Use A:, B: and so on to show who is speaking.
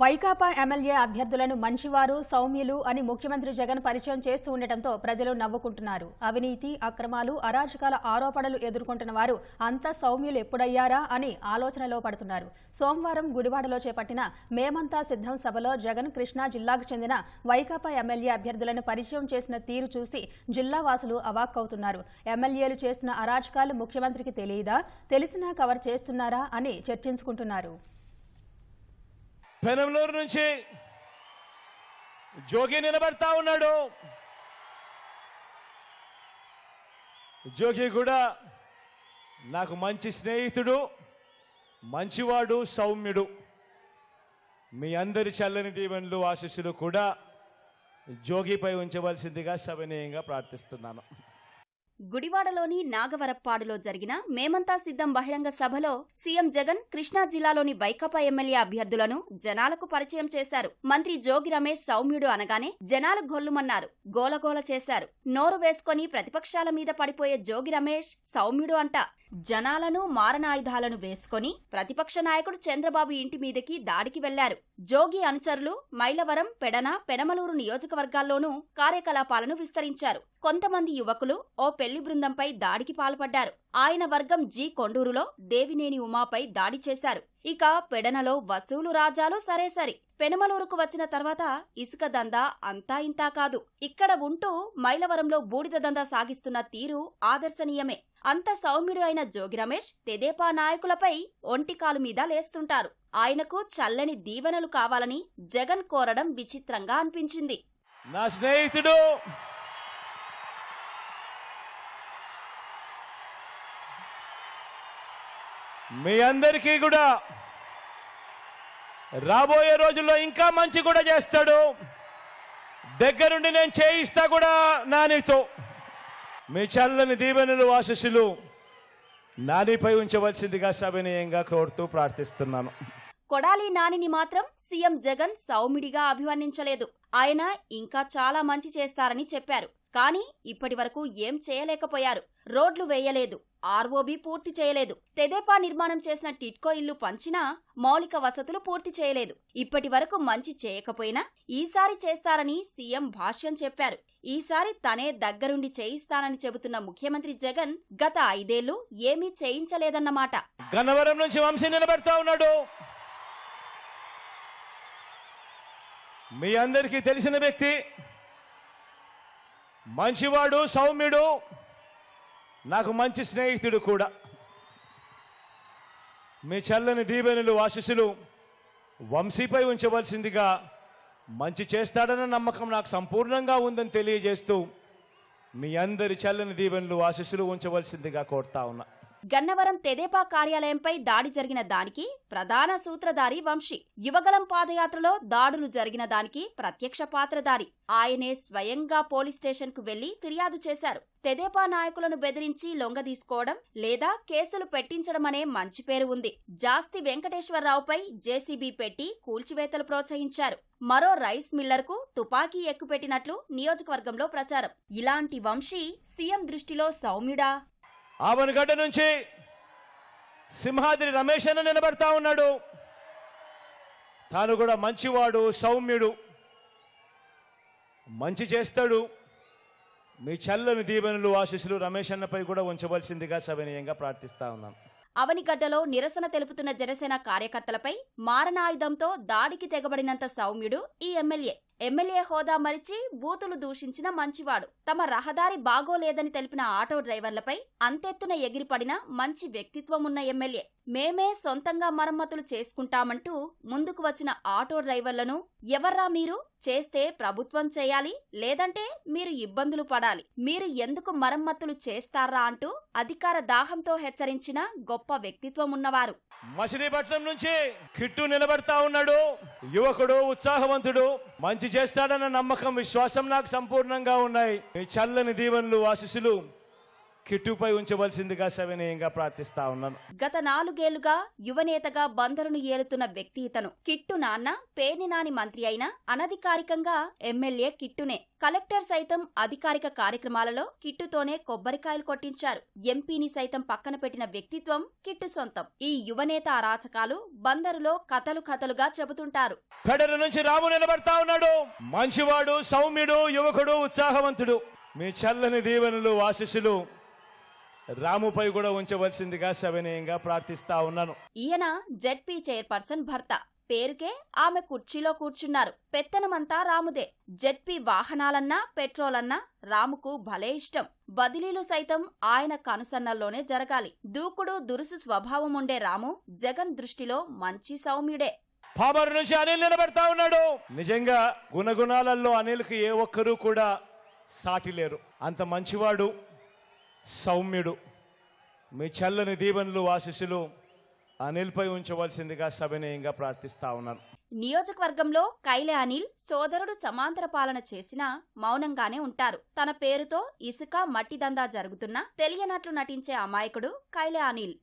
A: Vaikapa MLA అభ్యర్థులను మంచివారు సౌమ్యులు అని ముఖ్యమంత్రి జగన్ పరిచయం చేస్తూ ఉండటంతో ప్రజలు నవ్వుకుంటున్నారు. అవినీతి అక్రమాలు అరాచకాల ఆరోపణలు ఎదుర్కొంటున్న వారు అంత సౌమ్యులు ఎప్పుడయ్యారా అని ఆలోచనలో పడుతున్నారు. సోమవారం గుడివాడలో చేపట్టిన మేమంతా సిద్ధం సభలో జగన్ కృష్ణా జిల్లాకు చెందిన వైకాపా ఎమ్మెల్యే అభ్యర్థులను పరిచయం చేసిన తీరు చూసి జిల్లా వాసులు అవాక్కవుతున్నారు ఎమ్మెల్యేలు చేస్తున్న అరాచకాలు ముఖ్యమంత్రికి తెలియదా? తెలిసినా కవర్ చేస్తున్నారా అని చర్చించుకుంటున్నారు.
B: పెనంలూరు నుంచి జోగి నిలబడతా ఉన్నాడు. జోగి కూడా నాకు మంచి స్నేహితుడు మంచివాడు సౌమ్యుడు. మీ అందరి చల్లని దీవెనలు ఆశీస్సులు కూడా జోగిపై ఉంచవలసిందిగా సవినయంగా ప్రార్థిస్తున్నాను.
C: గుడివాడలోని నాగవరప్పాడులో జరిగిన మేమంతా సిద్ధం బహిరంగ సభలో సీఎం జగన్ కృష్ణా జిల్లాలోని వైకాపా ఎమ్మెల్యే అభ్యర్థులను జనాలకు పరిచయం చేశారు. మంత్రి జోగి రమేష్ సౌమ్యుడు అనగానే జనాలు గొల్లుమన్నారు. గోలగోల చేశారు. నోరు వేసుకొని ప్రతిపక్షాల మీద పడిపోయే జోగి రమేష్ సౌమ్యుడు అంట. జనాలను మారణాయుధాలను వేసుకొని ప్రతిపక్ష నాయకుడు చంద్రబాబు ఇంటి మీదకి దాడికి వెళ్ళారు జోగి అనుచరులు మైలవరం పెడన పెనమలూరు నియోజకవర్గాల్లోనూ కార్యకలాపాలను విస్తరించారు. కొంతమంది యువకులు ఓ పెళ్ళి బృందంపై దాడికి పాల్పడ్డారు. ఆయన వర్గం జి కొండూరులో దేవినేని ఉమాపై దాడి చేశారు. ఇక పెడనలో వసూలు రాజాలు సరే సరి పెనమలూరుకు వచ్చిన తర్వాత ఇసుక దందా అంతా ఇంతా కాదు. ఇక్కడ ఉంటూ మైలవరంలో బూడిద దందా సాగిస్తున్న తీరు ఆదర్శనీయమే. అంత సౌమ్యుడు అయిన జోగి రమేష్ తెదేపా నాయకులపై ఒంటికాలు మీద లేస్తుంటారు. ఆయనకు చల్లని దీవెనలు కావాలని జగన్ కోరడం విచిత్రంగా అనిపించింది.
B: నా స్నేహితుడు మీ అందరికీ కూడా. రాబోయే రోజుల్లో ఇంకా మంచి కూడా చేస్తాడు. దగ్గరుండి నేను చేయిస్తా కూడా నానితో మీ చల్లని దీవెనలు ఆశస్సులు నానిపై ఉంచవలసిందిగా సవినయంగా కోరుతూ ప్రార్థిస్తున్నాను.
C: కొడాలి నానిని మాత్రం సీఎం జగన్ సౌమిడిగా అభివర్ణించలేదు. ఆయన ఇంకా చాలా మంచి చేస్తారని చెప్పారు. కానీ ఇప్పటి వరకు ఏం చేయలేకపోయారు. రోడ్లు వేయలేదు. ఆర్ఓబీ పూర్తి చేయలేదు. తెదేపా నిర్మాణం చేసిన టిట్కో ఇల్లు పంచినా మౌలిక వసతులు పూర్తి చేయలేదు. ఇప్పటి వరకు మంచి చేయకపోయినా ఈసారి చేస్తారని సీఎం భాష్యం చెప్పారు. ఈసారి తనే దగ్గరుండి చేయిస్తానని చెబుతున్న ముఖ్యమంత్రి జగన్ గత ఐదేళ్ళు ఏమీ చేయించలేదన్నమాట.
B: గన్నవరం నుంచి వంశీ నిలబెడతా ఉన్నాడు. మీ అందరికీ తెలిసిన వ్యక్తి మంచివాడు సౌమ్యుడు నాకు మంచి స్నేహితుడు కూడా. మీ చల్లని దీవెనులు ఆశీస్సులు వంశీపై ఉంచవలసిందిగా మంచి చేస్తాడన్న నమ్మకం నాకు సంపూర్ణంగా ఉందని తెలియజేస్తూ మీ అందరి చల్లని దీవెనలు ఆశీస్సులు ఉంచవలసిందిగా కోరుతా ఉన్నా.
C: గన్నవరం తెదేపా కార్యాలయంపై దాడి జరిగిన దానికి ప్రధాన సూత్రధారి వంశీ. యువగలం పాదయాత్రలో దాడులు జరిగిన దానికి ప్రత్యక్ష పాత్రధారి. ఆయనే స్వయంగా పోలీస్ స్టేషన్కు వెళ్ళి ఫిర్యాదు చేశారు. తెదేపా నాయకులను బెదిరించి లొంగదీసుకోవడం లేదా కేసులు పెట్టించడం అనే మంచి పేరు ఉంది. జాస్తి వెంకటేశ్వరరావుపై జేసీబీ పెట్టి కూల్చివేతలు ప్రోత్సహించారు. మరో రైస్ మిల్లర్కు తుపాకీ ఎక్కుపెట్టినట్లు నియోజకవర్గంలో ప్రచారం. ఇలాంటి వంశీ సీఎం దృష్టిలో సౌమ్యుడా?
B: ఆవనగడ్డ నుంచి సింహాద్రి రమేష్ అన్న నిలబడతా ఉన్నాడు. తాను కూడా మంచివాడు సౌమ్యుడు. మంచి చేస్తాడు. మీ చల్లని దీవెనలు ఆశీస్సులు రమేష్ అన్నపై కూడా ఉంచవలసిందిగా సవినీయంగా ప్రార్థిస్తా ఉన్నాను
C: అవనిగడ్డలో నిరసన తెలుపుతున్న జనసేన కార్యకర్తలపై మారణాయుధంతో దాడికి తెగబడినంత సౌమ్యుడు ఈ ఎమ్మెల్యే. ఎమ్మెల్యే హోదా మరిచి బూతులు దూషించిన మంచివాడు. తమ రహదారి బాగోలేదని తెలిపిన ఆటో డ్రైవర్లపై అంతెత్తున ఎగిరిపడిన మంచి వ్యక్తిత్వం ఉన్న ఎమ్మెల్యే. మేమే సొంతంగా మరమ్మతులు చేసుకుంటామంటూ ముందుకు వచ్చిన ఆటో డ్రైవర్లను ఎవర్రా మీరు? చేస్తే ప్రభుత్వం చేయాలి లేదంటే మీరు ఇబ్బందులు పడాలి. మీరు ఎందుకు మరమ్మతులు చేస్తారా అంటూ అధికార దాహంతో హెచ్చరించిన గొప్ప వ్యక్తిత్వం ఉన్నవారు
B: మచిలీపట్నం నుంచి కిట్టు నిలబడతా ఉన్నాడు. యువకుడు ఉత్సాహవంతుడు మంచి చేస్తాడన్న నమ్మకం విశ్వాసం నాకు సంపూర్ణంగా ఉన్నాయి. చల్లని దీవెనలు ఆశీస్సులు కిట్టుపై ఉంచవలసిందిగా సవినయంగా ప్రార్థిస్తా ఉన్నాను.
C: గత నాలుగేళ్ళుగా యువనేతగా బందరును ఏలుతున్న వ్యక్తి ఇతను. కిట్టు నాన్న పేర్ని నాని మంత్రి అయినా అనధికారికంగా ఎమ్మెల్యే కిట్టునే. కలెక్టర్ సైతం అధికారిక కార్యక్రమాలలో కిట్టుతోనే కొబ్బరికాయలు కొట్టించారు. ఎంపీని సైతం పక్కన పెట్టిన వ్యక్తిత్వం కిట్టు సొంతం. ఈ యువనేత అరాచకాలు బందరులో కథలు కథలుగా చెబుతుంటారు.
B: పెడల నుంచి రాము నిలబడతా ఉన్నాడు. మంచివాడు సౌమ్యుడు యువకుడు ఉత్సాహవంతుడు. మీ చల్లని దీవెనలు ఆశీస్సులు రాముపై కూడా ఉంచవలసిందిగా సవినయంగా ప్రార్థిస్తా ఉన్నాను.
C: ఈయన జెడ్పీ చైర్పర్సన్ భర్త. పేరుకే ఆమె కుర్చీలో కూర్చున్నారు. పెత్తనమంతా రాముదే. జెడ్పీ వాహనాలన్నా పెట్రోలన్నా రాముకు భలే ఇష్టం. బదిలీలు సైతం ఆయన కనుసన్నల్లోనే జరగాలి. దూకుడు దురుసు స్వభావం ఉండే రాము జగన్ దృష్టిలో మంచి సౌమ్యుడే.
B: పామరు నుంచి అనిల్ నిలబడతా ఉన్నాడు. నిజంగా గుణగుణాలలో అనిల్కి ఏ ఒక్కరూ కూడా సాటి లేరు. అంత మంచివాడు సౌమ్యుడు. మీ చల్లని దీవెనలు ఆశిస్సులు అనిల్పై ఉంచవలసిందిగా సవినయంగా ప్రార్థిస్తా ఉన్నాను.
C: నియోజకవర్గంలో కైలే అనిల్ సోదరుడు సమాంతర పాలన చేసినా మౌనంగానే ఉంటారు. తన పేరుతో ఇసుక మట్టి దందా జరుగుతున్నా తెలియనట్లు నటించే అమాయకుడు కైలే అనిల్.